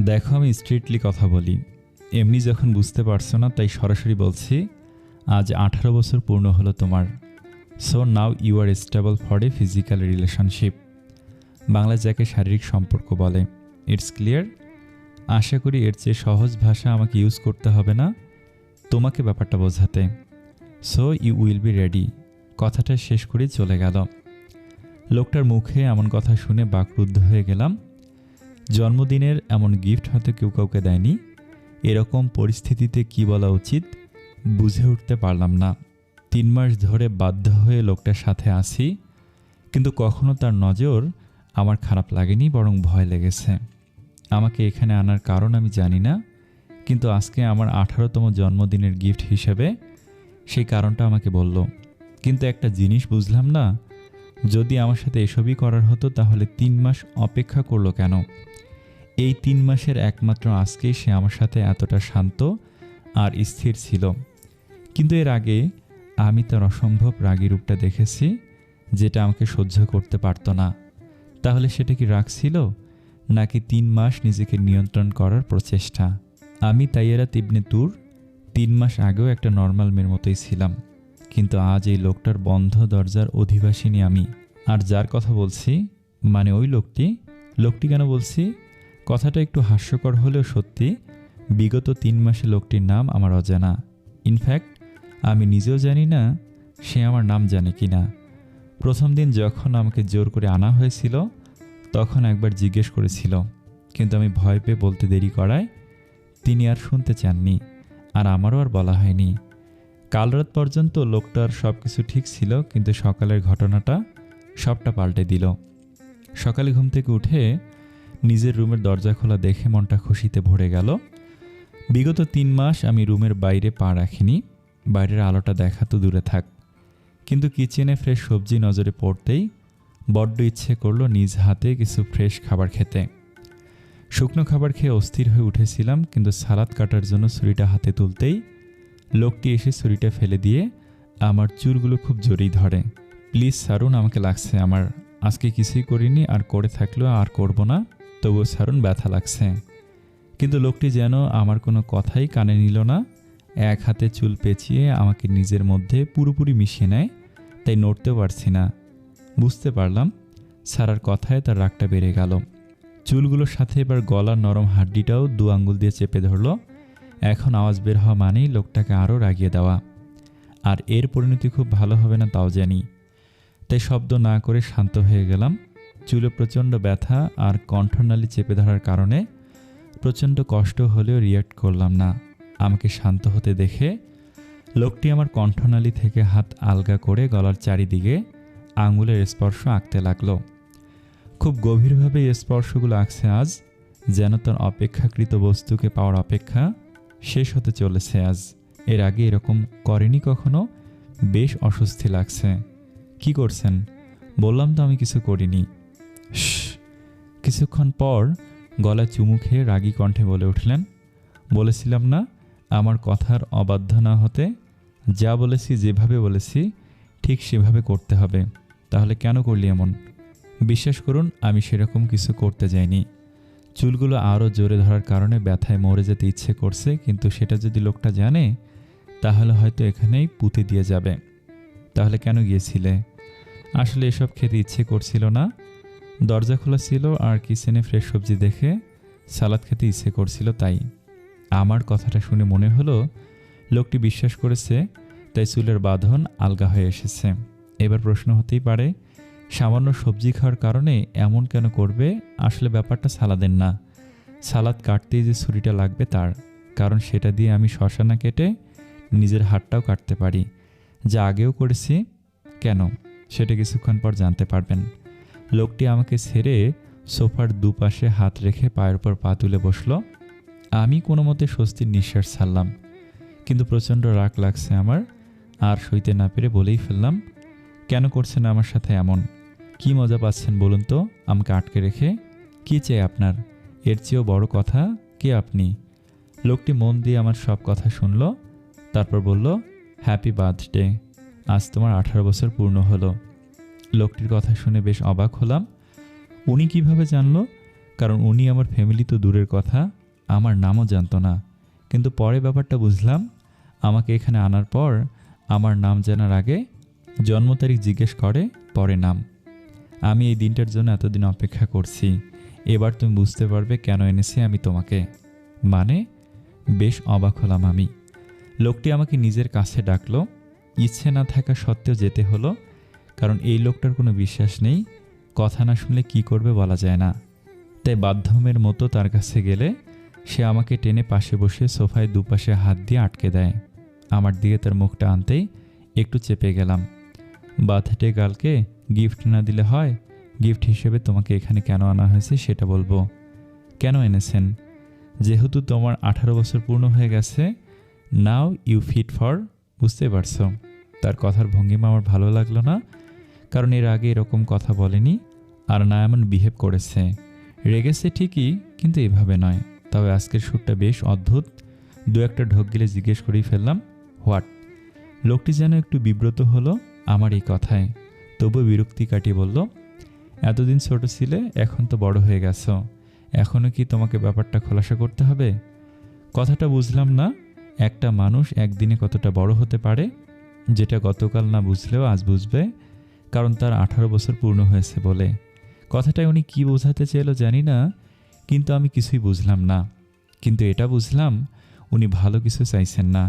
দেখো আমি স্ট্রিটলি কথা বলি। এমনি যখন বুঝতে পারছ না, তাই সরাসরি বলছি, আজ আঠারো বছর পূর্ণ হলো তোমার। So now you are stable for a physical relationship Bangla যাকে শারীরিক সম্পর্ক বলে। ইটস ক্লিয়ার আশা করি এর চেয়ে সহজ ভাষা আমাকে ইউজ করতে হবে না। তোমাকে ব্যাপারটা বোঝাতে। So you will be ready কথাটা শেষ করেই চলে গেল। লোকটার মুখে এমন কথা শুনে বাকরুদ্ধ হয়ে গেলাম। জন্মদিনের এমন গিফট হয়তো কেউ কাউকে দেয়নি। এরকম পরিস্থিতিতে কি বলা উচিত? বুঝে উঠতে পারলাম না। তিন মাস ধরে বাধ্য হয়ে লোকটার সাথে আসি কিন্তু কখনো তার নজর আমার খারাপ লাগেনি, বরং ভয় লেগেছে। আমাকে এখানে আনার কারণ আমি জানি না, কিন্তু আজকে আমার আঠারোতম জন্মদিনের গিফট হিসেবে সেই কারণটা আমাকে বলল। কিন্তু একটা জিনিস বুঝলাম না যদি আমার সাথে এসবই করার হতো, তাহলে তিন মাস অপেক্ষা করল কেন? এই তিন মাসের একমাত্র আজকেই সে আমার সাথে এতটা শান্ত আর স্থির ছিল। কিন্তু এর আগে আমি তার অসম্ভব রাগী রূপটা দেখেছি, যেটা আমাকে সহ্য করতে পারতো না। তাহলে সেটা কি রাগ ছিল, নাকি তিন মাস নিজেকে নিয়ন্ত্রণ করার প্রচেষ্টা? আমি তাইয়েরা তিবনে তুর, তিন মাস আগেও একটা নর্মাল মেয়ের মতোই ছিলাম। কিন্তু আজ এই লোকটার বন্ধ দরজার অধিবাসিনী আমি। আর যার কথা বলছি মানে ওই লোকটি লোকটি কেন বলছি? কথাটা একটু হাস্যকর হলেও সত্যি, বিগত তিন মাসে লোকটির নাম আমার অজানা। ইনফ্যাক্ট আমি নিজেও জানি না সে আমার নাম জানে কি না প্রথম দিন যখন আমাকে জোর করে আনা হয়েছিল, তখন একবার জিজ্ঞেস করেছিল, কিন্তু আমি ভয় পেয়ে বলতে দেরি করায় তিনি আর শুনতে চাননি, আর আমারও আর বলা হয়নি। কাল রাত পর্যন্ত লোকটার সব কিছু ঠিক ছিল, কিন্তু সকালের ঘটনাটা সবটা পাল্টে দিল। সকালে ঘুম থেকে উঠে নিজের রুমের দরজা খোলা দেখে মনটা খুশিতে ভরে গেল। বিগত তিন মাস আমি রুমের বাইরে পা রাখিনি, বাইরের আলোটা দেখা তো দূরে থাক। কিন্তু কিচেনে ফ্রেশ সবজি নজরে পড়তেই বড্ড ইচ্ছে করল নিজ হাতে কিছু ফ্রেশ খাবার খেতে। শুকনো খাবার খেয়ে অস্থির হয়ে উঠেছিলাম, কিন্তু সালাদ কাটার জন্য ছুরিটা হাতে তুলতেই লোকটি এসে ছুরিটা ফেলে দিয়ে আমার চুলগুলো খুব জোরেই ধরে। প্লিজ সারুন, আমাকে লাগছে। আমার আজকে কিছুই করিনি, আর করে থাকলেও আর করব না। তবুও সারুন, ব্যথা লাগছে। কিন্তু লোকটি যেন আমার কোনো কথাই কানে নিল না। এক হাতে চুল পেঁচিয়ে আমাকে নিজের মধ্যে পুরোপুরি মিশিয়ে নেয়, তাই নড়তেও পারছি না। বুঝতে পারলাম, সারার কথায় তার রাগটা বেড়ে গেল। চুলগুলোর সাথে এবার গলার নরম হাড্ডিটাও দু আঙ্গুল দিয়ে চেপে ধরলো। এখন আওয়াজ বের হওয়া মানেই লোকটাকে আরও রাগিয়ে দেওয়া। আর এর পরিণতি খুব ভালো হবে না তাও জানি। তাই শব্দ না করে শান্ত হয়ে গেলাম। চুলে প্রচণ্ড ব্যথা আর কণ্ঠনালী চেপে ধরার কারণে প্রচণ্ড কষ্ট হলেও রিয়াক্ট করলাম না। আমাকে শান্ত হতে দেখে লোকটি আমার কণ্ঠনালী থেকে হাত আলগা করে গলার চারিদিকে আঙুলের স্পর্শ আঁকতে লাগল। খুব গভীরভাবে স্পর্শগুলো আঁকছে আজ, যেন তার অপেক্ষাকৃত বস্তুকে পাওয়ার অপেক্ষা শেষ হতে চলেছে আজ। এর আগে এরকম করেনি কখনো? বেশ অস্বস্তি লাগছে। কি করছেন? বললাম তো আমি কিছু করিনি। কিছুক্ষণ পর গলা চুমু খেয়ে রাগী কণ্ঠে বলে উঠলেন, বলেছিলাম না, আমার কথার অবাধ্য না হতে। যা বলেছি, যেভাবে বলেছি, ঠিক সেভাবে করতে হবে। তাহলে কেন করলি এমন? বিশ্বাস করুন, আমি সেরকম কিছু করতে যাইনি। চুলগুলো আরও জোরে ধরার কারণে ব্যথায় মরে যেতে ইচ্ছে করছে, কিন্তু সেটা যদি লোকটা জানে, তাহলে হয়তো এখানেই পুঁতে দিয়ে যাবে। তাহলে কেন গিয়েছিলে? আসলে এসব খেতে ইচ্ছে করছিল না। দরজা খোলা ছিল আর কিচেনে ফ্রেশ সবজি দেখে সালাদ খেতে ইচ্ছে করছিল তাই। আমার কথাটা শুনে মনে হলো, লোকটি বিশ্বাস করেছে, তাই চুলের বাঁধন আলগা হয়ে এসেছে। এবার প্রশ্ন হতেই পারে সামান্য সবজি খাওয়ার কারণে এমন কেন করবে? আসলে ব্যাপারটা সালাদের না। সালাদ কাটতেই যে ছুরিটা লাগবে তার, কারণ সেটা দিয়ে আমি শশা না কেটে নিজের হাতটাও কাটতে পারি। যা আগেও করেছি, কেন? সেটা কিছুক্ষণ পর জানতে পারবেন। লোকটি আমাকে ছেড়ে সোফার দুপাশে হাত রেখে পায়ের উপর পা তুলে বসল। আমি কোনো মতে স্বস্তির নিঃশ্বাস ছাড়লাম, কিন্তু প্রচণ্ড রাগ লাগছে আমার। আর সইতে না পেরে বলেই ফেললাম, কেন করছেন আমার সাথে এমন? কি মজা পাচ্ছেন বলুন তো? আমাকে আটকে রেখে। কি চাই আপনার? এর চেয়েও বড় কথা, কে আপনি? লোকটি মন দিয়ে আমার সব কথা শুনলো, তারপর বলল হ্যাপি বার্থডে আজ তোমার আঠারো বছর পূর্ণ হলো। লোকটির কথা শুনে বেশ অবাক হলাম। উনি কীভাবে জানলো? কারণ উনি আমার ফ্যামিলি তো দূরের কথা, আমার নামও জানতো না। কিন্তু পরে ব্যাপারটা বুঝলাম, আমাকে এখানে আনার পর, আমার নাম জানার আগে জন্ম তারিখ জিজ্ঞেস করে, পরে নাম। আমি এই দিনটার জন্য এতদিন অপেক্ষা করছি। এবার তুমি বুঝতে পারবে কেন এনেছি আমি তোমাকে। মানে বেশ অবাক হলাম আমি। লোকটি আমাকে নিজের কাছে ডাকলো। ইচ্ছে না থাকা সত্ত্বেও যেতে হলো, কারণ এই লোকটার কোনো বিশ্বাস নেই। কথা না শুনলে কি করবে বলা যায় না। তাই বাধ্যমের মতো তার কাছে গেলে, সে আমাকে টেনে পাশে বসে সোফায় দুপাশে হাত দিয়ে আটকে দেয়। আমার দিকে তার মুখটা আনতেই একটু চেপে গেলাম। বার্থডে গার্লকে গিফট না দিলে হয়? গিফট হিসেবে তোমাকে এখানে কেন আনা হয়েছে সেটা বলব। কেন এনেছেন? যেহেতু তোমার আঠারো বছর পূর্ণ হয়ে গেছে নাও ইউ ফিট ফর বুঝতে পারছ? তার কথার ভঙ্গিমা আমার ভালো লাগল না, কারণ এর আগে এরকম কথা বলেনি, আর না এমন বিহেভ করেছে। রেগেছে ঠিকই, কিন্তু এভাবে নয়। তবে আজকের সুরটা বেশ অদ্ভুত। দু একটা ঢোক গেলে জিজ্ঞেস করেই ফেললাম হোয়াট লোকটি যেন একটু বিব্রত হলো আমার এই কথায়। তবু বিরক্তি কাটিয়ে বলল, এতদিন ছোট ছিলে, এখন তো বড় হয়ে গেছো। এখনও কি তোমাকে ব্যাপারটা খোলাসা করতে হবে? কথাটা বুঝলাম না, একটা মানুষ একদিনে কতটা বড় হতে পারে, যেটা গতকাল না বুঝলেও আজ বুঝবে, কারণ তার আঠারো বছর পূর্ণ হয়েছে বলে। কথাটায় উনি কি বোঝাতে চাইলো জানি না, কিন্তু আমি কিছুই বুঝলাম না। কিন্তু এটা বুঝলাম, উনি ভালো কিছু চাইছেন না।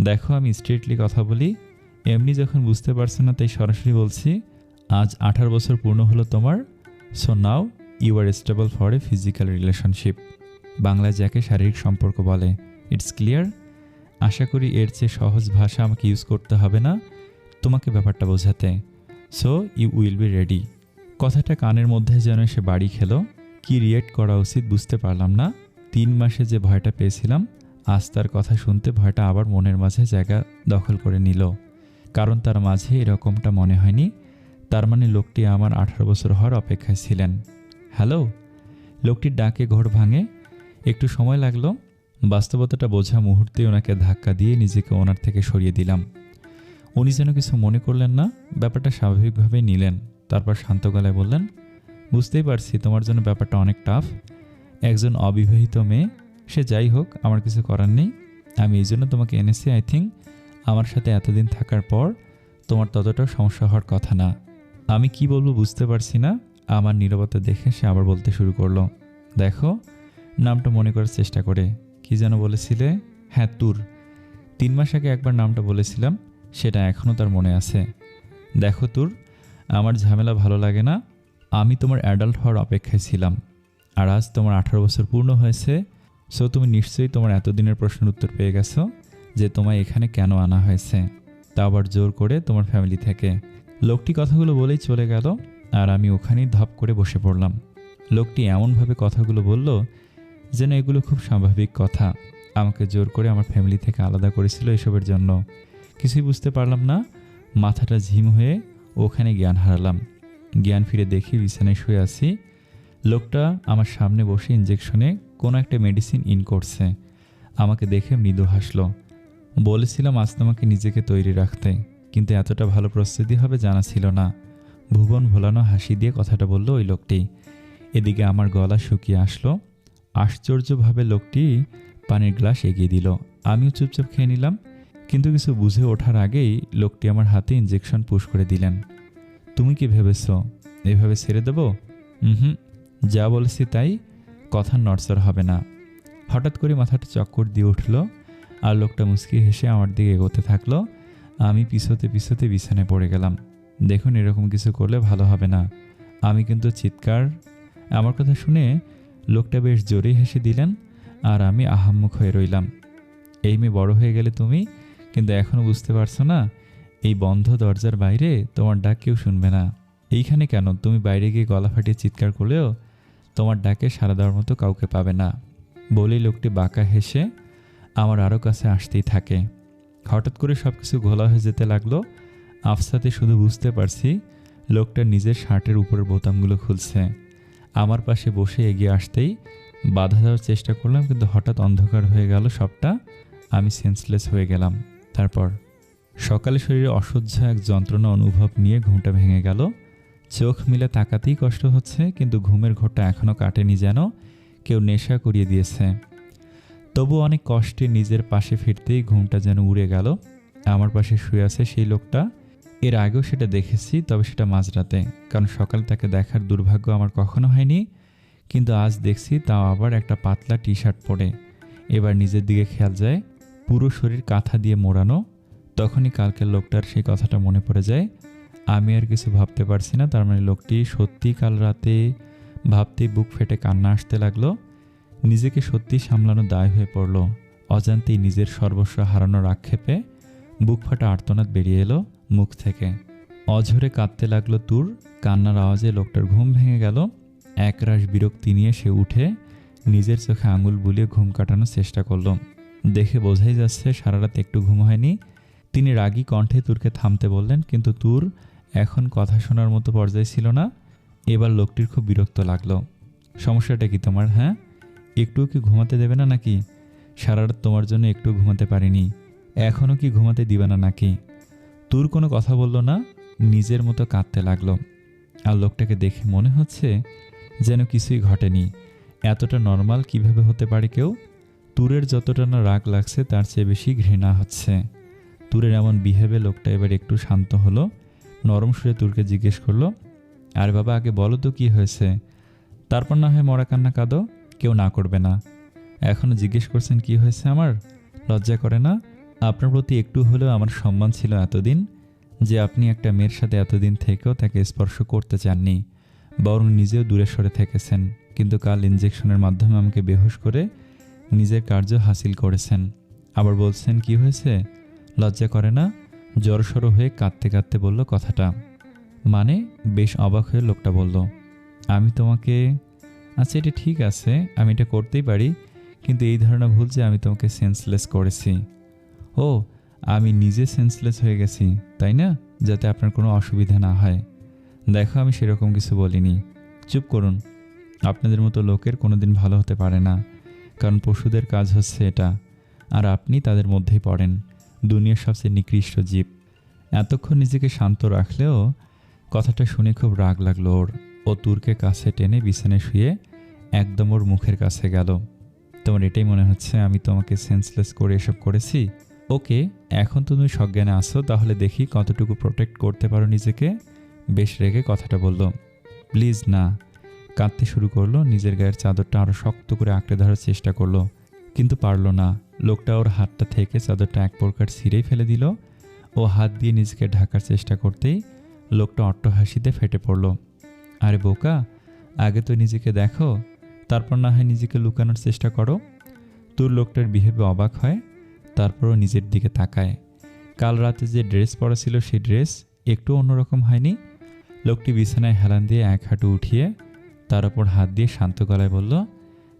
দেখো, আমি স্ট্রেটলি কথা বলি এমনি যখন বুঝতে পারছ না, তাই সরাসরি বলছি, আজ আঠারো বছর পূর্ণ হলো তোমার। So now you are stable for a physical relationship বাংলায় যাকে শারীরিক সম্পর্ক বলে ইটস ক্লিয়ার আশা করি এর চেয়ে সহজ ভাষা আমাকে ইউজ করতে হবে না তোমাকে ব্যাপারটা বোঝাতে। So you will be ready কথাটা কানের মধ্যে যেন সে বাড়ি খেলো। কি রিয়েক্ট করা উচিত বুঝতে পারলাম না। তিন মাসে যে ভয়টা পেয়েছিলাম আজ তার কথা শুনতে ভয়টা আবার মনের মাঝে জায়গা দখল করে নিল। কারণ তার মাঝে এরকমটা মনে হয়নি। তার মানে লোকটি আমার আঠারো বছর হওয়ার অপেক্ষায় ছিলেন। হ্যালো? লোকটির ডাকে ঘর ভাঙে। একটু সময় লাগল। বাস্তবতাটা বোঝা মুহূর্তে ওনাকে ধাক্কা দিয়ে নিজেকে ওনার থেকে সরিয়ে দিলাম। উনি যেন কিছু মনে করলেন না, ব্যাপারটা স্বাভাবিকভাবেই নিলেন। তারপর শান্ত গলায় বললেন, বুঝতেই পারছি তোমার জন্য ব্যাপারটা অনেক টাফ একজন অবিবাহিত মেয়ে। সে যাই হোক, আমার কিছু করার নেই। আমি এই জন্য তোমাকে এনেছি আই থিঙ্ক আমার সাথে এতদিন থাকার পর তোমার ততটা সমস্যা হওয়ার কথা না। আমি কি বলব বুঝতে পারছি না। আমার নীরবতা দেখে সে আবার বলতে শুরু করল। দেখো, নামটা মনে করার চেষ্টা করে। কি যেন বলেছিলে? হ্যাঁ তুর। তিন মাস আগে একবার নামটা বলেছিলাম, সেটা এখনও তার মনে আছে। দেখো, তুর, আমার ঝামেলা ভালো লাগে না। আমি তোমার অ্যাডাল্ট হওয়ার অপেক্ষায় ছিলাম, আর আজ তোমার আঠারো বছর পূর্ণ হয়েছে। সো তুমি নিশ্চয়ই তোমার এতদিনের প্রশ্নের উত্তর পেয়ে গেছো। যে তোমায় এখানে কেন আনা হয়েছে, তা আবার জোর করে তোমার ফ্যামিলি থেকে। লোকটি কথাগুলো বলেই চলে গেল, আর আমি ওখানেই ধপ করে বসে পড়লাম। লোকটি এমনভাবে কথাগুলো বলল যেন এগুলো খুব স্বাভাবিক কথা। আমাকে জোর করে আমার ফ্যামিলি থেকে আলাদা করেছিল এসবের জন্য। কিছুই বুঝতে পারলাম না, মাথাটা ঝিম হয়ে ওখানে জ্ঞান হারালাম। জ্ঞান ফিরে দেখি বিছানায় শুয়ে আছি। লোকটা আমার সামনে বসে ইঞ্জেকশনে কোনো একটা মেডিসিন ইন করছে। আমাকে দেখে মৃদু হাসলো। বলেছিলাম আজ তোমাকে নিজেকে তৈরি রাখতে, কিন্তু এতটা ভালো প্রস্তুতি হবে জানা ছিল না। ভুবন ভোলানো হাসি দিয়ে কথাটা বলল ওই লোকটি। এদিকে আমার গলা শুকিয়ে আসলো। আশ্চর্যভাবে লোকটি পানির গ্লাস এগিয়ে দিল। আমিও চুপচাপ খেয়ে নিলাম, কিন্তু কিছু বুঝে ওঠার আগেই লোকটি আমার হাতে ইঞ্জেকশন পুশ করে দিলেন। তুমি কি ভেবেছ, এভাবে ছেড়ে দেবো? হুম, যা বলেছি তাই কথা নড়চড় হবে না। হঠাৎ করে মাথাটা চক্কর দিয়ে উঠল। আর লোকটা মুচকি হেসে আমার দিকে এগোতে থাকল। আমি পিছোতে পিছোতে বিছানায় পড়ে গেলাম। দেখুন এরকম কিছু করলে ভালো হবে না। আমি কিন্তু চিৎকার। আমার কথা শুনে লোকটা বেশ জোরেই হেসে দিলেন আর আমি আহাম্মুখ হয়ে রইলাম। এই মেয়ে বড় হয়ে গেলে তুমি? কিন্তু এখনও বুঝতে পারছ না? এই বন্ধ দরজার বাইরে তোমার ডাক কেউ শুনবে না। এইখানে কেন? তুমি বাইরে গিয়ে গলা ফাটিয়ে চিৎকার করলেও তোমার ডাকে সারা দেওয়ার মতো কাউকে পাবে না। বলেই লোকটি বাঁকা হেসে আমার আরও কাছে আসতেই থাকে। হঠাৎ করে সব কিছু ঘোলা হয়ে যেতে লাগল। আফসাতে শুধু বুঝতে পারছি, লোকটা নিজের শার্টের উপরের বোতামগুলো খুলছে। আমার পাশে বসে এগিয়ে আসতেই বাধা দেওয়ার চেষ্টা করলাম, কিন্তু হঠাৎ অন্ধকার হয়ে গেল সবটা। আমি সেন্সলেস হয়ে গেলাম। তারপর সকালে শরীরে অসহ্য এক যন্ত্রণা অনুভব নিয়ে ঘুমটা ভেঙে গেল। চোখ মিলে তাকাতেই কষ্ট হচ্ছে, কিন্তু ঘুমের ঘোরটা এখনও কাটেনি যেন। কেউ নেশা করিয়ে দিয়েছে। তবু অনেক কষ্টে নিজের পাশে ফিরতেই ঘুমটা যেন উড়ে গেল। আমার পাশে শুয়ে আছে সেই লোকটা। এর আগেও সেটা দেখেছি, তবে সেটা মাঝরাতে, কারণ সকাল তাকে দেখার দুর্ভাগ্য আমার কখনো হয়নি। কিন্তু আজ দেখছি তাও আবার একটা পাতলা টি শার্ট পরে। এবার নিজের দিকে খেয়াল যায়, পুরো শরীর কাঁথা দিয়ে মোড়ানো। তখনই কালকের লোকটার সেই কথাটা মনে পড়ে যায়। আমি আর কিছু ভাবতে পারছি না, তার মানে লোকটি সত্যি কাল রাতে ভাবতেই বুক ফেটে কান্না আসতে লাগল। নিজেকে সত্যি সামলানো দায় হয়ে পড়ল। অজান্তেই নিজের সর্বস্ব হারানোর আক্ষেপে বুক ফাটা আর্তনাদ বেরিয়ে এলো মুখ থেকে। অঝরে কাঁদতে লাগল তুর, কান্নার আওয়াজে লোকটার ঘুম ভেঙে গেল। একরাশ বিরক্তি নিয়ে সে উঠে নিজের চোখে আঙুল বুলিয়ে ঘুম কাটানোর চেষ্টা করল। দেখে বোঝাই যাচ্ছে সারা রাত একটু ঘুম হয়নি। তিনি রাগী কণ্ঠে তুরকে থামতে বললেন, কিন্তু তুর, এখন কথা শোনার মতো পর্যায়ে ছিল না। এবার লোকটির খুব বিরক্ত লাগল। সমস্যাটা কি তোমার হ্যাঁ? একটুও কি ঘুমাতে দেবে না নাকি? সারা রাত তোমার জন্য একটু ঘুমাতে পারিনি। এখনও কি ঘুমাতে দিবে না নাকি? তুর কোনো কথা বলল না? নিজের মতো কাঁদতে লাগল। আর লোকটাকে দেখে মনে হচ্ছে যেন কিছুই ঘটেনি। এতটা নর্মাল কীভাবে হতে পারে কেউ? তুরের যতটা না রাগ লাগছে, তার চেয়ে বেশি ঘৃণা হচ্ছে। তুরের এমন বিহেভে লোকটা এবার একটু শান্ত হলো। নরম সুরে তুরকে জিজ্ঞেস করল, আর বাবা, আগে বলো তো কী হয়েছে? তারপর না হয় মরা কান্না কাঁদো? কেউ না করবে না। এখনও জিজ্ঞেস করছেন কি হয়েছে আমার? লজ্জা করে না? আপনার প্রতি একটু হলেও আমার সম্মান ছিল এতদিন যে আপনি একটা মেয়ের সাথে এতদিন থেকেও তাকে স্পর্শ করতে চাননি, বরং নিজেও দূরে সরে থেকেছেন। কিন্তু কাল ইঞ্জেকশনের মাধ্যমে আমাকে বেহুশ করে নিজের কার্য হাসিল করেছেন। আবার বলছেন, কি হয়েছে? লজ্জা করে না? জড়সড় হয়ে কাঁদতে কাঁদতে বলল কথাটা। মানে বেশ অবাক হয়ে লোকটা বলল, আমি তোমাকে আচ্ছা এটা ঠিক আছে, আমি এটা করতেই পারি, কিন্তু এই ধারণা ভুল যে আমি তোমাকে সেন্সলেস করেছি। ও, আমি নিজে সেন্সলেস হয়ে গেছি, তাই না? যাতে আপনার কোনো অসুবিধা না হয়। দেখো, আমি সেরকম কিছু বলিনি। চুপ করুন। আপনাদের মতো লোকের কোনো দিন ভালো হতে পারে না, কারণ পশুদের কাজ হচ্ছে এটা। আর আপনি তাদের মধ্যেই পড়েন। দুনিয়ার সবচেয়ে নিকৃষ্ট জীব। এতক্ষণ নিজেকে শান্ত রাখলেও কথাটা শুনে খুব রাগ লাগল ওর। ও তুরকে কাছে টেনে বিছানায় শুয়ে একদম ওর মুখের কাছে গেল। তোমার এটাই মনে হচ্ছে আমি তোমাকে সেন্সলেস করে এসব করেছি? ওকে, এখন তুমি সজ্ঞানে আসো তাহলে দেখি কতটুকু প্রোটেক্ট করতে পারো নিজেকে? বেশ রেগে কথাটা বলল। প্লিজ না। কাঁদতে শুরু করল, নিজের গায়ের চাদরটা আরও শক্ত করে আঁকড়ে ধরার চেষ্টা করল। কিন্তু পারল না। লোকটা ওর হাতটা থেকে চাদরটা এক প্রকার ছিঁড়েই ফেলে দিল। ও হাত দিয়ে নিজেকে ঢাকার চেষ্টা করতেই লোকটা অট্টহাসিতে ফেটে পড়ল। আরে বোকা, আগে তো নিজেকে দেখো, তারপর না হয় নিজেকে লুকানোর চেষ্টা করো। তোর লোকটার বিহেভে অবাক হয়, তারপরও নিজের দিকে তাকায়। কাল রাতে যে ড্রেস পরা ছিল সেই ড্রেস একটু অন্যরকম হয়নি। লোকটি বিছানায় হেলান দিয়ে এক হাঁটু উঠিয়ে তার ওপর হাত দিয়ে শান্ত গলায় বলল,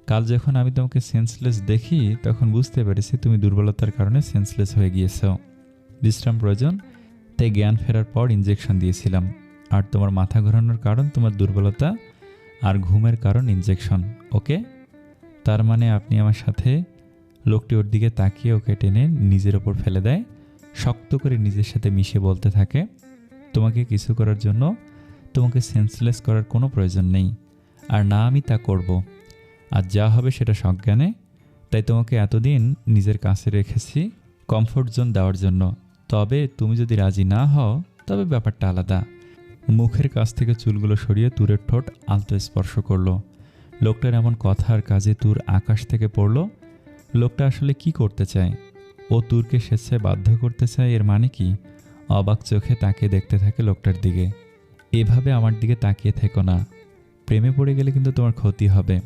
কাল যখন আমি তোমাকে সেন্সলেস দেখি, তখন বুঝতে পেরেছি তুমি দুর্বলতার কারণে সেন্সলেস হয়ে গিয়েছ। বিশ্রাম প্রয়োজন, তাই জ্ঞান ফেরার পর ইঞ্জেকশন দিয়েছিলাম। আর তোমার মাথা ঘোরানোর কারণ, তোমার দুর্বলতা আর ঘুমের কারণ ইঞ্জেকশন ওকে তার মানে আপনি আমার সাথে লোকটি ওর দিকে তাকিয়ে ওকে টেনে নিজের ওপর ফেলে দেয়, শক্ত করে নিজের সাথে মিশে বলতে থাকে, তোমাকে কিছু করার জন্য তোমাকে সেন্সলেস করার কোনো প্রয়োজন নেই, আর না আমি তা করব। আর যা হবে সেটা সজ্ঞানে, তাই তোমাকে এতদিন নিজের কাছে রেখেছি কমফোর্ট জোন দেওয়ার জন্য। তবে তুমি যদি রাজি না হও, তবে ব্যাপারটা আলাদা। মুখের কাছ থেকে চুলগুলো সরিয়ে তুরের ঠোঁট আলতো স্পর্শ করল। লোকটার এমন কথা আর কাজে তুর আকাশ থেকে পড়ল। লোকটা আসলে কি করতে চায়? ও তুরকে স্বেচ্ছায় বাধ্য করতে চায় এর মানে কি? অবাক চোখে তাকে দেখতে থাকে লোকটার দিকে। এভাবে আমার দিকে তাকিয়ে থেকো না। প্রেমে পড়ে গেলে কিন্তু তোমার ক্ষতি হবে।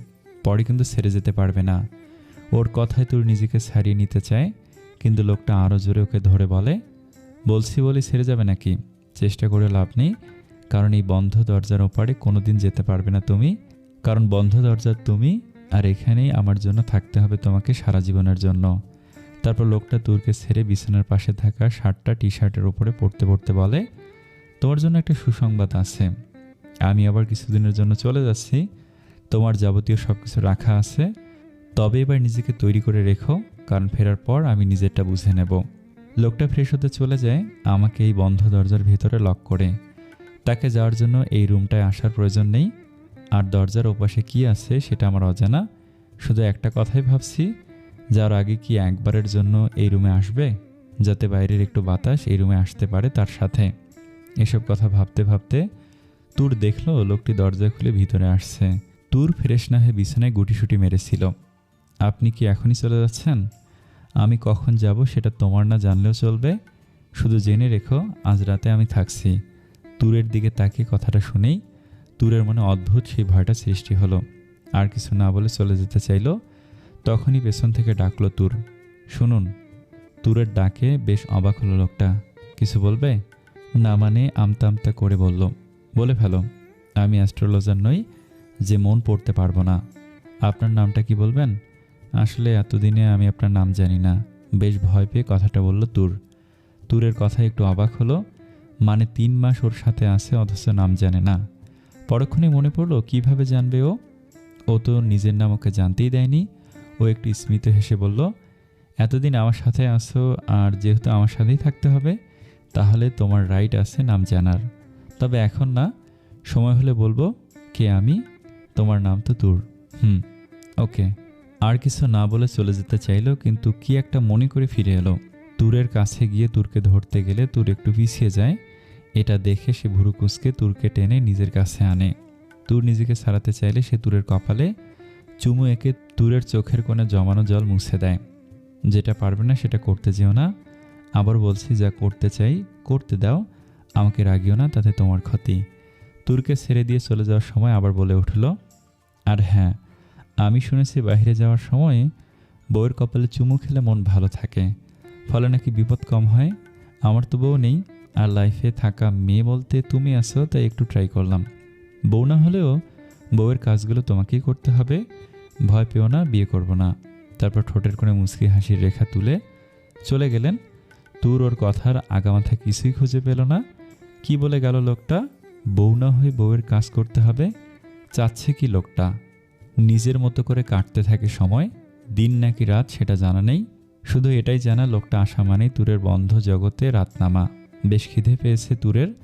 পরে কিন্তু সেরে যেতে পারবে না। ওর কথায় তোর নিজেকে ছাড়িয়ে নিতে চায়, কিন্তু লোকটা আরও জোরে ওকে ধরে বলে, বলছি বলে সেরে যাবে নাকি? চেষ্টা করে লাভ নেই। কারণ এই বন্ধ দরজার ওপারে কোনো দিন যেতে পারবে না তুমি। কারণ বন্ধ দরজার তুমি আর এখানেই আমার জন্য থাকতে হবে তোমাকে সারা জীবনের জন্য। তারপর লোকটা তুরকে ছেড়ে বিছানার পাশে থাকা শার্টটা টি শার্টের উপরে পড়তে পড়তে বলে, তোমার জন্য একটা সুসংবাদ আছে। আমি আবার কিছুদিনের জন্য চলে যাচ্ছি। তোমার যাবতীয় সব কিছু রাখা আছে। তবে এবার নিজেকে তৈরি করে রেখো, কারণ ফেরার পর আমি নিজেরটা বুঝে নেব। লোকটা ফ্রেশ হতে চলে যায়, আমাকে এই বন্ধ দরজার ভেতরে লক করে। তাকে যাওয়ার জন্য এই রুমটায় আসার প্রয়োজন নেই। আর দরজার ওপাশে কি আছে সেটা আমার অজানা। শুধু একটা কথাই ভাবছি যার আগে কি একবারের জন্য এই রুমে আসবে? যাতে বাইরের একটু বাতাস এই রুমে আসতে পারে তার সাথে। এসব কথা ভাবতে ভাবতে তুর দেখল লোকটি দরজা খুলে ভিতরে আসছে। তুর ফ্রেশ না হয়ে বিছানায় গুটিসুটি মেরেছিল। আপনি কি এখনই চলে যাচ্ছেন? আমি কখন যাব সেটা তোমার না জানলেও চলবে। শুধু জেনে রেখো, আজ রাতে আমি থাকছি। তুরের দিকে তাকিয়ে কথাটা শুনেই তুরের মনে অদ্ভুত সেই ভয়টা সৃষ্টি হলো। আর কিছু না বলে চলে যেতে চাইলো, তখনই পেছন থেকে ডাকলো তুর। শুনুন, তুরের ডাকে বেশ অবাক হলো লোকটা। কিছু বলবে? না মানে আমতা আমতা করে বলল। বলে ফেলো, আমি অ্যাস্ট্রোলজার নই, যে মন পড়তে পারব না। আপনার নামটা কি বলবেন? আসলে এতদিনে আমি আপনার নাম জানি না। বেশ ভয় পেয়ে কথাটা বলল তুর। তুরের কথা একটু অবাক হলো মানে তিন মাস ওর সাথে আছে, অথচ নাম জানে না। পরক্ষণে মনে পড়ল, কীভাবে জানবে ও? ও তো নিজের নাম ওকে জানতেই দেয়নি। ও একটু স্মিত হেসে বলল, এতদিন আমার সাথে আসো আর যেহেতু আমার সাথেই থাকতে হবে, তাহলে তোমার রাইট আছে নাম জানার। তবে এখন না, সময় হলে বলব, কে আমি? তোমার নাম তো তুর হুম, ওকে। আর কিছু না বলে চলে যেতে চাইলো, কিন্তু কি একটা মনে করে ফিরে এলো। তুরের কাছে গিয়ে তুরকে ধরতে গেলে তুর একটু পিছিয়ে যায়। এটা দেখে সে ভুরু কুচকে তুরকে টেনে নিজের কাছে আনে। তুর নিজেকে ছাড়াতে চাইলে সে তুরের কপালে চুমু এঁকে তুরের চোখের কোণে জমানো জল মুছে দেয়। যেটা পারবে না সেটা করতে যেও না। আবার বলছি, যা করতে চাই, করতে দাও। আমাকে রাগিও না, তাতে তোমার ক্ষতি। তুরকে ছেড়ে দিয়ে চলে যাওয়ার সময় আবার বলে উঠল, আর হ্যাঁ আমি শুনেছি বাইরে যাওয়ার সময় বউয়ের কপালে চুমু খেলে মন ভালো থাকে। ফলে নাকি বিপদ কম হয়। আমার তো বউ নেই। আর লাইফে থাকা মেয়ে বলতে তুমি আছো, তাই একটু ট্রাই করলাম। বউ না হলেও বউয়ের কাজগুলো তোমাকেই করতে হবে। ভয় পেও না, বিয়ে করব না। তারপর ঠোঁটের কোণে মুচকি হাসির রেখা তুলে চলে গেলেন। তুর ওর কথার আগামাথা কিছুই খুঁজে পেল না। কি বলে গেল লোকটা? বউ না হয়ে বউয়ের কাজ করতে হবে? চাচ্ছে কি লোকটা? নিজের মতো করে কাটতে থাকে সময়? দিন নাকি রাত সেটা জানা নেই। শুধু এটাই জানা, লোকটা আসা মানেই তুরের বন্ধ জগতে রাত নামা বেশ খিদে পেয়েছে তুরের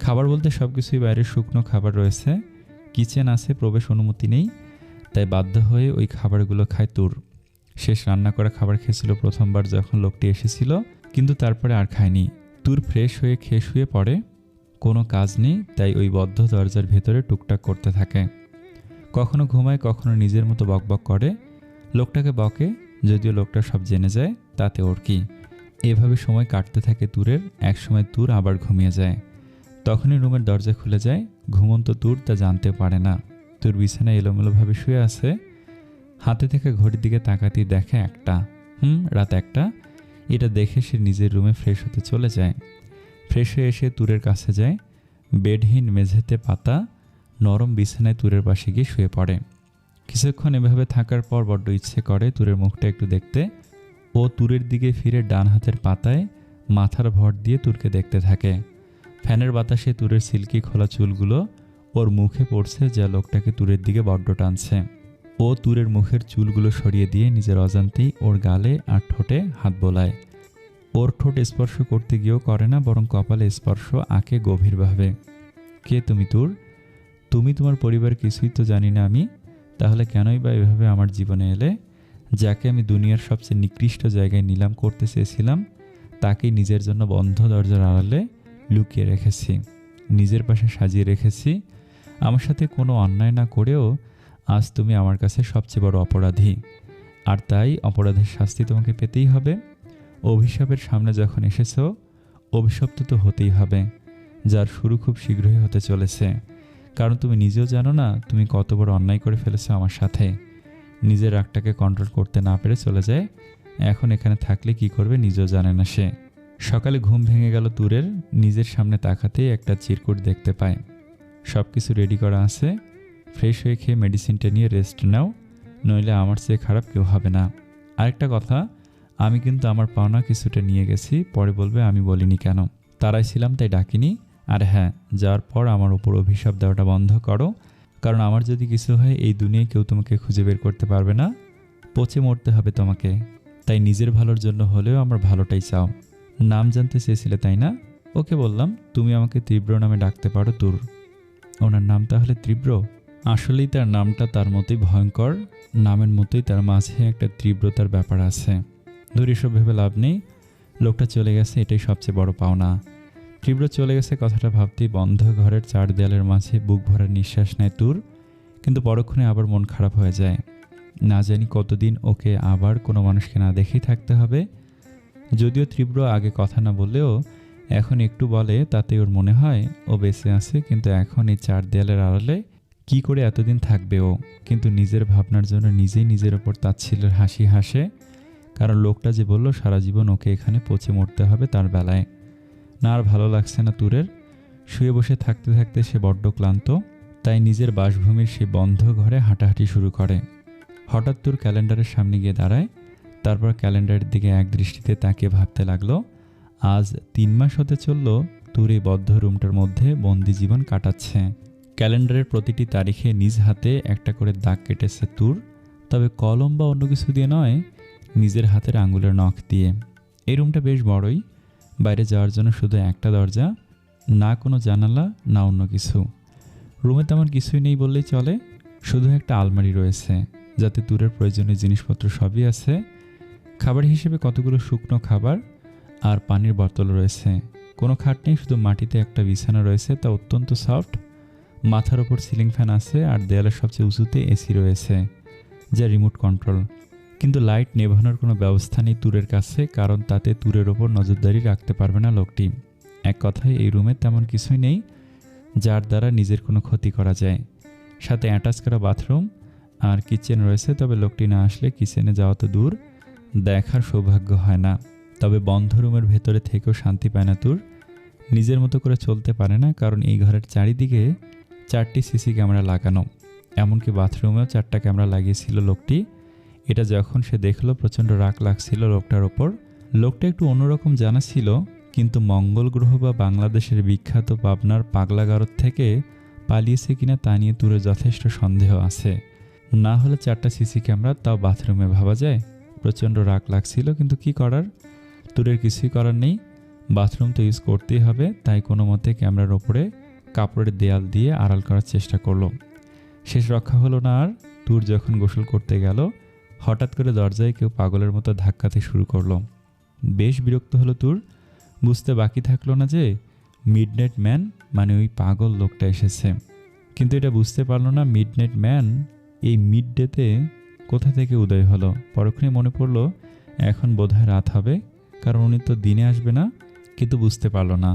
খাবার বলতে সব কিছুই বাইরে শুকনো খাবার রয়েছে। কিচেন আছে, প্রবেশ অনুমতি নেই। তাই বাধ্য হয়ে ওই খাবারগুলো খায় তুর। শেষ রান্না করা খাবার খেয়েছিল প্রথমবার যখন লোকটি এসেছিল, কিন্তু তারপরে আর খায়নি। তুর ফ্রেশ হয়ে খেয়ে শুয়ে পড়ে। কোনো কাজ নেই, তাই ওই বদ্ধ দরজার ভেতরে টুকটাক করতে থাকে। কখনো ঘুমায়, কখনো নিজের মতো বকবক করে। লোকটাকে বকে, যদিও লোকটা সব জেনে যায়, তাতে ওর কি? এভাবে সময় কাটতে থাকে তুরের, একসময় তুর আবার ঘুমিয়ে যায়। তখনই রুমের দরজা খুলে যায়, ঘুমন্ত তুর তা জানতে পারে না। তুর বিছানায় এলোমেলোভাবে শুয়ে আছে। হাতে থেকে ঘড়ির দিকে তাকাতেই দেখে একটা। হুম, রাত একটা। এটা দেখে সে নিজের রুমে ফ্রেশ হতে চলে যায়। ফ্রেশ হয়ে এসে তুরের কাছে যায়। বেডহীন মেঝেতে পাতা, নরম বিছানায় তুরের পাশে গিয়ে শুয়ে পড়ে। কিছুক্ষণ এভাবে থাকার পর বড্ড ইচ্ছে করে তুরের মুখটা একটু দেখতে। ও তুরের দিকে ফিরে ডান হাতের পাতায় মাথার ভর দিয়ে তুরকে দেখতে থাকে। ফ্যানের বাতাসে তুরের সিল্কি খোলা চুলগুলো ওর মুখে পড়ছে যা লোকটাকে তুরের দিকে বড্ড টানছে। ও তুরের মুখের চুলগুলো সরিয়ে দিয়ে নিজের অজান্তেই ওর গালে আর ঠোঁটে হাত বোলায়। ওর ঠোঁট স্পর্শ করতে গিয়েও করে না, বরং কপালে স্পর্শ আঁকে গভীরভাবে। কে তুমি তুর? তুমি তোমার পরিবার কিছুই তো জানি না আমি। তাহলে কেনই বা এভাবে আমার জীবনে এলে? যাকে আমি দুনিয়ার সবচেয়ে নিকৃষ্ট জায়গায় নিলাম করতে চেয়েছিলাম, তাকেই নিজের জন্য বন্ধ দরজার আড়ালে লুকিয়ে রেখেছি, নিজের পাশে সাজিয়ে রেখেছি। আমার সাথে কোনো অন্যায় না করেও আজ তুমি আমার কাছে সবচেয়ে বড় অপরাধী। আর তাই অপরাধের শাস্তি তোমাকে পেতেই হবে। অভিশাপের সামনে যখন এসেছ অভিশপ্ত তো হতেই হবে, যার শুরু খুব শীঘ্রই হতে চলেছে। কারণ তুমি নিজেও জানো না, তুমি কত বড় অন্যায় করে ফেলেছো আমার সাথে। নিজের রাগটাকে কন্ট্রোল করতে না পেরে চলে যায়। এখন এখানে থাকলে কি করবে নিজেও জানে না সে। সকালে ঘুম ভেঙে গেল তুরের, নিজের সামনে তাকাতেই একটা চিরকুট দেখতে পায়। সব কিছু রেডি করা আছে। ফ্রেশ হয়ে খেয়ে মেডিসিনটা নিয়ে রেস্ট নাও, নইলে আমার চেয়ে খারাপ কেউ হবে না। আরেকটা কথা, আমি কিন্তু আমার পাওনা কিছুটা নিয়ে গেছি, পরে বলবে আমি বলিনি কেন। তারাই ছিলাম তাই ডাকিনি। আর হ্যাঁ যাওয়ার পর আমার ওপর অভিশাপ দেওয়াটা বন্ধ করো। কারণ আমার যদি কিছু হয়, এই দুনিয়ায় কেউ তোমাকে খুঁজে বের করতে পারবে না। পচে মরতে হবে তোমাকে। তাই নিজের ভালোর জন্য হলেও আমার ভালোটাই চাও। নাম জানতে চেয়েছিলে, তাই না? ওকে বললাম, তুমি আমাকে তীব্র নামে ডাকতে পারো তোর ওনার নাম তাহলে তীব্র? আসলেই তার নামটা তার মতোই ভয়ঙ্কর। নামের মতোই তার মাঝে একটা তীব্রতার ব্যাপার আছে। ধর এসব ভেবে লাভ নেই। লোকটা চলে গেছে, এটাই সবচেয়ে বড় পাওনা। তীব্র চলে গেছে কথাটা ভাবতেই বন্ধ ঘরের চার দেয়ালের মাঝে বুক ভরার নিঃশ্বাস নেয় তুর, কিন্তু পরক্ষণে আবার মন খারাপ হয়ে যায়। না জানি কতদিন ওকে আবার কোনো মানুষকে না দেখেই থাকতে হবে। যদিও তীব্র আগে কথা না বললেও এখন একটু বলে তাতে ওর মনে হয় ও বেঁচে আছে, কিন্তু এখন এই চার দেয়ালের আড়ালে কি করে এতদিন থাকবে ও? কিন্তু নিজের ভাবনার জন্য নিজেই নিজের ওপর তাচ্ছিলের হাসি হাসে। কারণ লোকটা যে বলল, সারা জীবন ওকে এখানে পচে মরতে হবে তার বেলায়। না আর ভালো লাগছে না তুরের। শুয়ে বসে থাকতে থাকতে সে বড্ড ক্লান্ত, তাই নিজের বাসভূমির সে বন্ধ ঘরে হাঁটাহাঁটি শুরু করে। হঠাৎ তোর ক্যালেন্ডারের সামনে গিয়ে দাঁড়ায়, তারপর ক্যালেন্ডারের দিকে এক দৃষ্টিতে তাকে ভাবতে লাগল, আজ তিন মাস হতে চলল তোর এই বদ্ধ রুমটার মধ্যে বন্দি জীবন কাটাচ্ছে। ক্যালেন্ডারের প্রতিটি তারিখে নিজ হাতে একটা করে দাগ কেটেছে তুর, তবে কলম বা অন্য কিছু দিয়ে নয়, নিজের হাতের আঙুলের নখ দিয়ে। এই রুমটা বেশ বড়ই বাইরে যাওয়ার জন্য শুধু একটা দরজা, না কোনো জানালা, না অন্য কিছু। রুমে তেমন কিছুই নেই বললেই চলে। শুধু একটা আলমারি রয়েছে, যাতে দূরের প্রয়োজনীয় জিনিসপত্র সবই আছে। খাবার হিসেবে কতগুলো শুকনো খাবার আর পানির বোতল রয়েছে। কোনো খাট নেই, শুধু মাটিতে একটা বিছানা রয়েছে, তা অত্যন্ত সফট। মাথার ওপর সিলিং ফ্যান আছে আর দেয়ালের সবচেয়ে উঁচুতে এসি রয়েছে, যা রিমোট কন্ট্রোল। কিন্তু লাইট নেভানোর কোনো ব্যবস্থা নেই তুরের কাছে, কারণ তাতে তুরের ওপর নজরদারি রাখতে পারবে না লোকটি। এক কথায়, এই রুমে তেমন কিছুই নেই যার দ্বারা নিজের কোনো ক্ষতি করা যায়। সাথে অ্যাটাচ করা বাথরুম আর কিচেন রয়েছে, তবে লোকটি না আসলে কিচেনে যাওয়া তো দূর, দেখার সৌভাগ্য হয় না। তবে বন্ধ রুমের ভেতরে থেকেও শান্তি পায় না তোর। নিজের মতো করে চলতে পারে না, কারণ এই ঘরের চারিদিকে চারটি সিসি ক্যামেরা লাগানো। এমনকি বাথরুমেও চারটা ক্যামেরা লাগিয়েছিল লোকটি। এটা যখন সে দেখল, প্রচণ্ড রাগ লাগছিল লোকটার ওপর। লোকটা একটু অন্যরকম জানা ছিল কিন্তু মঙ্গল গ্রহ বা বাংলাদেশের বিখ্যাত পাবনার পাগলাগারদ থেকে পালিয়েছে কিনা তা নিয়ে তুরে যথেষ্ট সন্দেহ আছে। না হলে চারটা সিসি ক্যামেরা, তাও বাথরুমে ভাবা যায়। প্রচণ্ড রাগ লাগছিল, কিন্তু কি করার? তুরের কিছুই করার নেই। বাথরুম তো ইউজ করতেই হবে, তাই কোনো মতে ক্যামেরার ওপরে কাপড়ের দেয়াল দিয়ে আড়াল করার চেষ্টা করল। শেষ রক্ষা হলো না আর। তুর যখন গোসল করতে গেল হঠাৎ করে দরজায় কেউ পাগলের মতো ধাক্কাতে শুরু করল। বেশ বিরক্ত হলো তুর। বুঝতে বাকি থাকল না যে মিডনাইট ম্যান মানে ওই পাগল লোকটা এসেছে। কিন্তু এটা বুঝতে পারল না মিডনাইট ম্যান এই মিড ডেতে কোথা থেকে উদয় হলো। পরক্ষণে মনে পড়ল, এখন বোধহয় রাত হবে, কারণ উনি তো দিনে আসবে না, কিন্তু বুঝতে পারল না।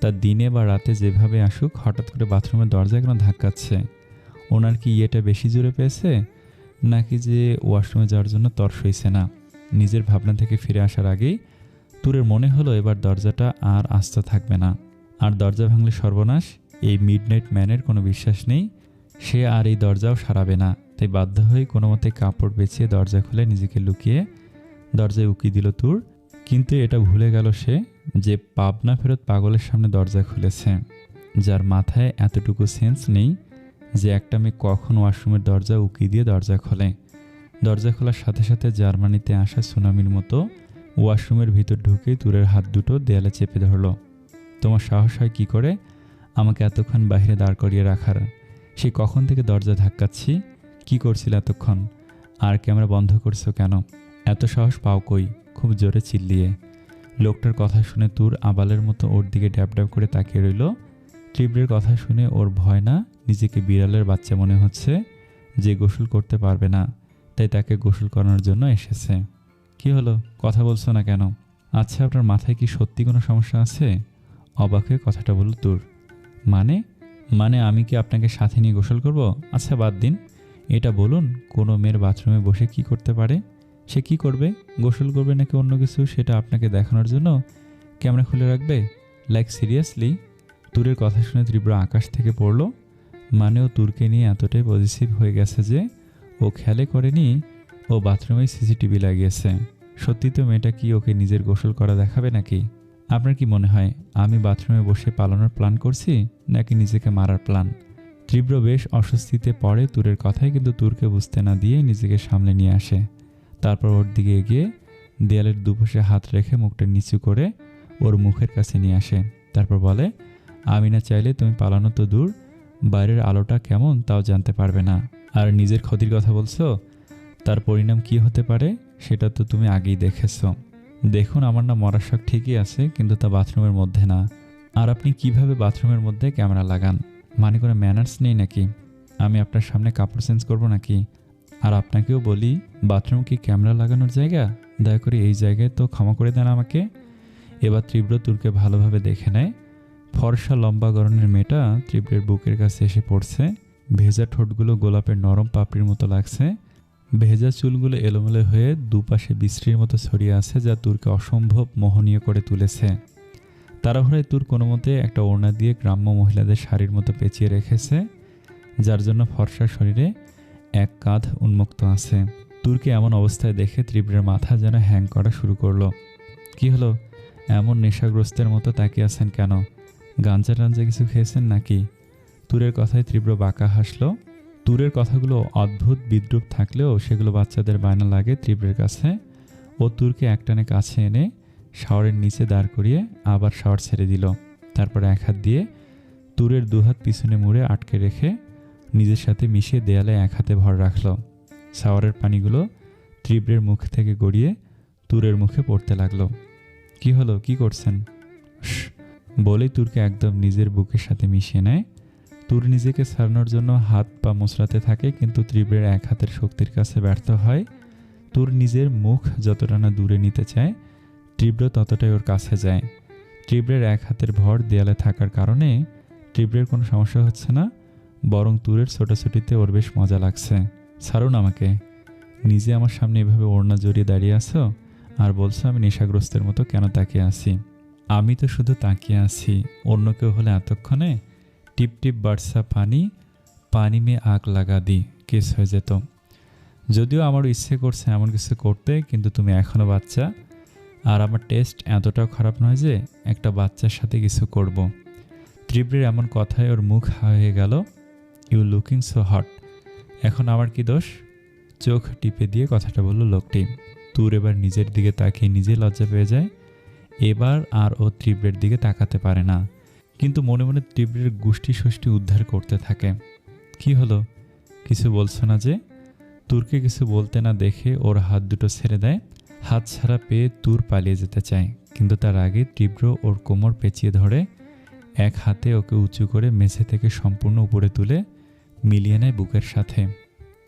তার দিনে বা রাতে যেভাবে আসুক, হঠাৎ করে বাথরুমের দরজা কেন ধাক্কাচ্ছে? ওনার কি ইয়েটা বেশি জোরে পেয়েছে? নাকি যে ওয়াশরুমে যাওয়ার জন্য তর্স হয়েছে না। নিজের ভাবনা থেকে ফিরে আসার আগেই তুরের মনে হলো এবার দরজাটা আর আস্ত থাকবে না। আর দরজা ভাঙলে সর্বনাশ, এই মিডনাইট ম্যানের কোনো বিশ্বাস নেই। সে আর এই দরজাও সারাবে না। তাই বাধ্য হয়ে কোনো মতে কাপড় বেছিয়ে দরজা খুলে নিজেকে লুকিয়ে দরজায় উকি দিল তুর। কিন্তু এটা ভুলে গেল সে যে পাবনা ফেরত পাগলের সামনে দরজা খুলেছে, যার মাথায় এতটুকু সেন্স নেই যে একটা মেয়ে কখন ওয়াশরুমের দরজা উকি দিয়ে দরজা খোলে। দরজা খোলার সাথে সাথে জার্মানিতে আসা সুনামির মতো ওয়াশরুমের ভিতর ঢুকে তুরের হাত দুটো দেয়ালে চেপে ধরল। তোমার সাহস হয় কী করে? আমাকে এতক্ষণ বাইরে দাঁড় করিয়ে রাখার। সে কখন থেকে দরজা ধাক্কাচ্ছি? কি করছিল এতক্ষণ? আর ক্যামেরা বন্ধ করছ কেন? এত সাহস পাও কই? খুব জোরে চিল্লিয়ে। লোকটার কথা শুনে তুর আবালের মতো ওর দিকে ড্যাব ড্যাব করে তাকিয়ে রইল। তীব্রের কথা শুনে ওর ভয় না নিজেকে বিড়ালের বাচ্চা মনে হচ্ছে যে গোসল করতে পারবে না, তাই তাকে গোসল করানোর জন্য এসেছে। কি হলো? কথা বলছো না কেন? আচ্ছা আপনার মাথায় কি সত্যি কোনো সমস্যা আছে? অবাক হয়ে কথাটা বলল তোর। মানে? মানে আমি কি আপনাকে সাথে নিয়ে গোসল করব? আচ্ছা বাদ দিন। এটা বলুন, কোনো মেয়ের বাথরুমে বসে কি করতে পারে? সে কি করবে? গোসল করবে নাকি অন্য কিছু সেটা আপনাকে দেখানোর জন্য ক্যামেরা খুলে রাখবে? Like, seriously? তুরের কথা শুনে তীব্র আকাশ থেকে পড়ল। মানে ও তুরকে নিয়ে এতটাই পজিটিভ হয়ে গেছে যে ও খেয়ালে করেনি ও বাথরুমে সিসিটিভি লাগিয়েছে। সত্যি তো মেয়েটা কি ওকে নিজের গোসল করা দেখাবে নাকি? আপনার কি মনে হয়, আমি বাথরুমে বসে পালানোর প্ল্যান করছি নাকি নিজেকে মারার প্ল্যান তীব্র বেশ অস্বস্তিতে পড়ে তুরের কথাই কিন্তু তুরকে বুঝতে না দিয়ে নিজেকে সামলে নিয়ে আসে। তারপর ওর দিকে এগিয়ে দেয়ালের দুপাশে হাত রেখে মুখটা নিচু করে ওর মুখের কাছে নিয়ে আসে। তারপর বলে, আমি না চাইলে তুমি পালানো তো দূর বাইরের আলোটা কেমন তাও জানতে পারবে না। আর নিজের ক্ষতির কথা বলছো? তার পরিণাম কি হতে পারে সেটা তো তুমি আগেই দেখেছ। দেখুন, আমার না মরার শখ ঠিকই আছে, কিন্তু তা বাথরুমের মধ্যে না। আর আপনি কীভাবে বাথরুমের মধ্যে ক্যামেরা লাগান? মানে কোনো ম্যানার্স নেই নাকি? আমি আপনার সামনে কাপড় চেঞ্জ করব নাকি? আর আপনাকেও বলি, বাথরুম কি ক্যামেরা লাগানোর জায়গা? দয়া করে এই জায়গায় তো ক্ষমা করে দেন আমাকে। এবার তীব্র তুরকে ভালোভাবে দেখে নেয়। ফর্সা লম্বা গরনের মেয়েটা তীব্রের বুকের কাছে এসে পড়ছে। ভেজা ঠোঁটগুলো গোলাপের নরম পাপড়ির মতো লাগছে। ভেজা চুলগুলো এলোমেলো হয়ে দুপাশে বিশ্রীর মতো ছড়িয়ে আছে যা তুরকে অসম্ভব মোহনীয় করে তুলেছে। তাড়াহুড়ায় তুর কোনো মতে একটা ওড়না দিয়ে গ্রাম্য মহিলাদের শাড়ির মতো পেঁচিয়ে রেখেছে, যার জন্য ফর্সা শরীরে এক কাঁধ উন্মুক্ত আছে। তুর্কি এমন অবস্থায় দেখে তীব্রের মাথা যেন হ্যাং করা শুরু করল। কি হলো? এমন নেশাগ্রস্তের মতো তাকিয়ে আছেন কেন? গাঞ্জা টাঞ্জা কিছু খেয়েছেন নাকি? তুরের কথায় তীব্র বাঁকা হাসলো। তুরের কথাগুলো অদ্ভুত বিদ্রুপ থাকলেও সেগুলো বাচ্চাদের বায়না লাগে তীব্রের কাছে। ও তুরকে একটানে কাছে এনে শাওয়ারের নিচে দাঁড় করিয়ে আবার শাওয়ার ছেড়ে দিল। তারপর এক হাত দিয়ে তুরের দুহাত পিছনে মুড়ে আটকে রেখে নিজের সাথে মিশিয়ে দেয়ালে এক হাতে ভর রাখল। শাওয়ারের পানিগুলো তীব্রের মুখ থেকে গড়িয়ে তুরের মুখে পড়তে লাগল। কি হলো? কি করছেন? বলেই তুরকে একদম নিজের বুকের সাথে মিশিয়ে নেয়। তুর নিজেকে ছাড়ানোর জন্য হাত পা মোচড়াতে থাকে, কিন্তু তীব্রের এক হাতের শক্তির কাছে ব্যর্থ হয়। তুর নিজের মুখ যতটা না দূরে নিতে চায়, তীব্র ততটাই ওর কাছে যায়। তীব্রের এক হাতের ভর দেয়ালে থাকার কারণে তীব্রের কোনো সমস্যা হচ্ছে না, বরং তুরের ছোটাছুটিতে ওর বেশ মজা লাগছে। ছাড়ুন আমাকে। নিজে আমার সামনে এভাবে ওড়না জড়িয়ে দাঁড়িয়ে আছো, আর বলছো আমি নেশাগ্রস্তের মতো কেন তাকিয়ে আছি? আমি তো শুধু তাকিয়ে আছি। অন্য কেউ হলে এতক্ষণে? টিপ টিপ বার্সা পানি পানি মে আগ লাগা দি, কেস হয়ে যেত। যদিও আমারও ইচ্ছে করছে এমন কিছু করতে, কিন্তু তুমি এখনও বাচ্চা। আর আমার টেস্ট এতটাও খারাপ নয় যে একটা বাচ্চার সাথে কিছু করব। তীব্রের এমন কথায় ওর মুখ হয়ে গেল ইউ লুকিং সো হট এখন আমার কি দোষ? চোখ টিপে দিয়ে কথাটা বলল লোকটি। তুর এবার নিজের দিকে তাকিয়ে নিজে লজ্জা পেয়ে যায়। এবার আর ও তীব্রের দিকে তাকাতে পারে না। কিন্তু মনে মনে তীব্রের গোষ্ঠী ষষ্ঠী উদ্ধার করতে থাকে। কি হলো? কিছু বলছো না যে? তুরকে কিছু বলতে না দেখে ওর হাত দুটো ছেড়ে দেয়। হাত ছাড়া পেয়ে তুর পালিয়ে যেতে চায়। কিন্তু তার আগে তীব্র ওর কোমর পেঁচিয়ে ধরে, এক হাতে ওকে উঁচু করে মেঝে থেকে সম্পূর্ণ উপরে তুলে মিলিয়ে নেয় বুকের সাথে।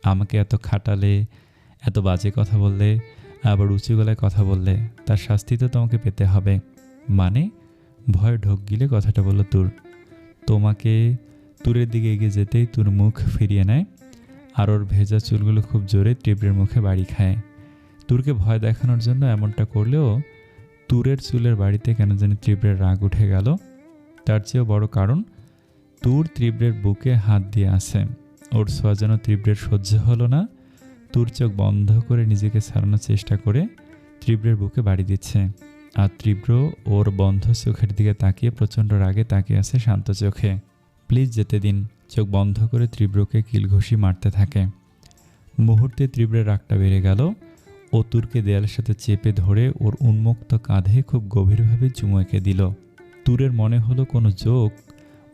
আমাকে এত খাটালে, এত বাজে কথা বললে আবার উঁচু গলায় কথা বললে, তার শাস্তি তো তোমাকে পেতে হবে। মানে? ভয় ঢোক গিলে কথাটা বলল তুর। তোমাকে তুরের দিকে এগিয়ে যেতেই তুর মুখ ফিরিয়ে নেয় আর ওর ভেজা চুলগুলো খুব জোরে তীব্রের মুখে বাড়ি খায়। তুরকে ভয় দেখানোর জন্য এমনটা করলেও তুরের চুলের বাড়িতে কেন জানি তীব্রের রাগ উঠে গেল। তার চেয়েও বড় কারণ, তুর তীব্রের বুকে হাত দিয়ে আসে ওর ছোঁয়া যেন তীব্রের সহ্য হলো না। তুর চোখ বন্ধ করে নিজেকে ছাড়ানোর চেষ্টা করে তীব্রের বুকে বাড়ি দিচ্ছে। আর তীব্র ওর বন্ধ চোখের দিকে তাকিয়ে প্রচণ্ড রাগে তাকিয়ে আছে শান্ত চোখে। প্লিজ যেতে দিন। চোখ বন্ধ করে তীব্রকে কিলঘুষি মারতে থাকে। মুহূর্তে তীব্রের রাগটা বেড়ে গেল। ও তুরকে দেয়ালের সাথে চেপে ধরে ওর উন্মুক্ত কাঁধে খুব গভীরভাবে চুমু এঁকে দিল। তুরের মনে হলো কোনো চোখ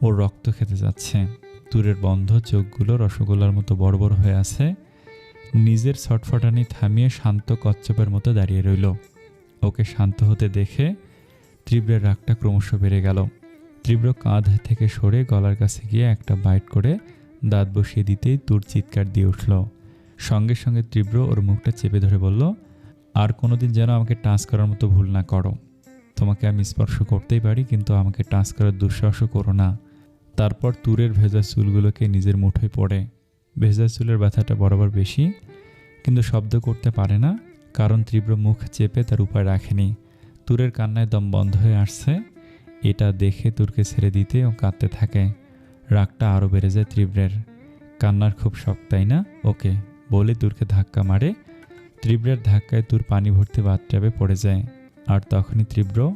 ওর রক্ত খেতে যাচ্ছে। তুরের বন্ধ চোখগুলো রসগোল্লার মতো বড় বড় হয়ে আছে। নিজের ছটফটানি থামিয়ে শান্ত কচ্ছপের মতো দাঁড়িয়ে রইল। ওকে শান্ত হতে দেখে তীব্রের রাগটা ক্রমশ বেড়ে গেল। তীব্র কাঁধ থেকে সরে গলার কাছে গিয়ে একটা বাইট করে দাঁত বসিয়ে দিতেই তুর চিৎকার দিয়ে উঠল। সঙ্গে সঙ্গে তীব্র ওর মুখটা চেপে ধরে বলল, আর কোনোদিন যেন আমাকে টাচ করার মতো ভুল না করো। তোমাকে আমি স্পর্শ করতেই পারি, কিন্তু আমাকে টাচ করার দুঃসাহসও করো না। তারপর তুরের ভেজা চুলগুলোকে নিজের মুঠোয় পড়ে ভেজা চুলের ব্যথাটা বরাবর বেশি, কিন্তু শব্দ করতে পারে না, কারণ তীব্র মুখ চেপে তার উপায় রাখেনি। তুরের কান্নায় দম বন্ধ হয়ে আসছে। এটা দেখে তুরকে ছেড়ে দিতে ও কাঁদতে থাকে। রাগটা আরও বেড়ে যায় তীব্রের। কান্নার খুব শখ, তাই না? ওকে, বলে তুরকে ধাক্কা মারে। তীব্রের ধাক্কায় তুর পানি ভর্তি বাথটাবে পড়ে যায়। আর তখনই তীব্র